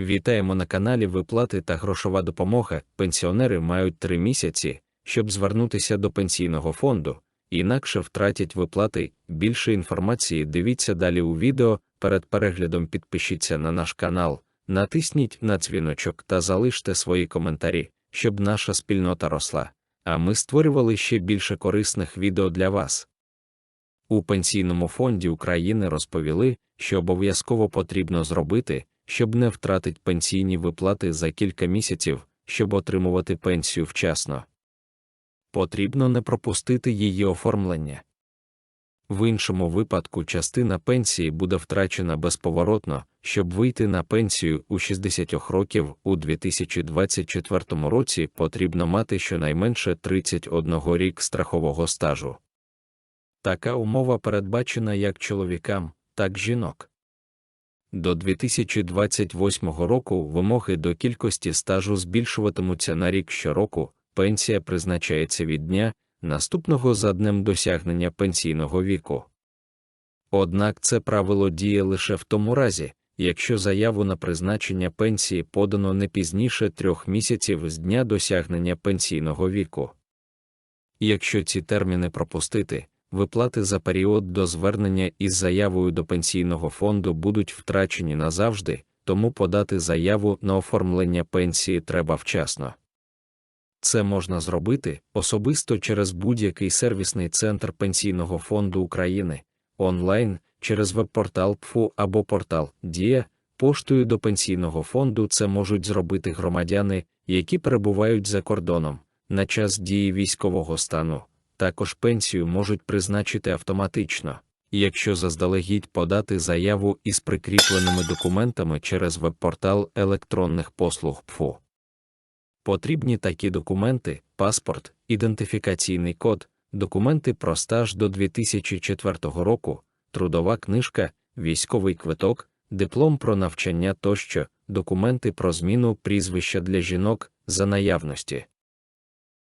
Вітаємо на каналі Виплати та грошова допомога. Пенсіонери мають три місяці, щоб звернутися до пенсійного фонду, інакше втратять виплати. Більше інформації дивіться далі у відео. Перед переглядом підпишіться на наш канал, натисніть на дзвіночок та залиште свої коментарі, щоб наша спільнота росла. А ми створювали ще більше корисних відео для вас. У Пенсійному фонді України розповіли, що обов'язково потрібно зробити, щоб не втратити пенсійні виплати за кілька місяців, щоб отримувати пенсію вчасно. Потрібно не пропустити її оформлення. В іншому випадку частина пенсії буде втрачена безповоротно, щоб вийти на пенсію у 60 років у 2024 році потрібно мати щонайменше 31 рік страхового стажу. Така умова передбачена як чоловікам, так жінок. До 2028 року вимоги до кількості стажу збільшуватимуться на рік щороку, пенсія призначається від дня, наступного за днем досягнення пенсійного віку. Однак це правило діє лише в тому разі, якщо заяву на призначення пенсії подано не пізніше трьох місяців з дня досягнення пенсійного віку. Якщо ці терміни пропустити, виплати за період до звернення із заявою до пенсійного фонду будуть втрачені назавжди, тому подати заяву на оформлення пенсії треба вчасно. Це можна зробити особисто через будь-який сервісний центр Пенсійного фонду України, онлайн, через веб-портал ПФУ або портал Дія, поштою до пенсійного фонду це можуть зробити громадяни, які перебувають за кордоном на час дії військового стану. Також пенсію можуть призначити автоматично, якщо заздалегідь подати заяву із прикріпленими документами через веб-портал електронних послуг ПФУ. Потрібні такі документи: паспорт, ідентифікаційний код, документи про стаж до 2004 року, трудова книжка, військовий квиток, диплом про навчання тощо, документи про зміну прізвища для жінок за наявності,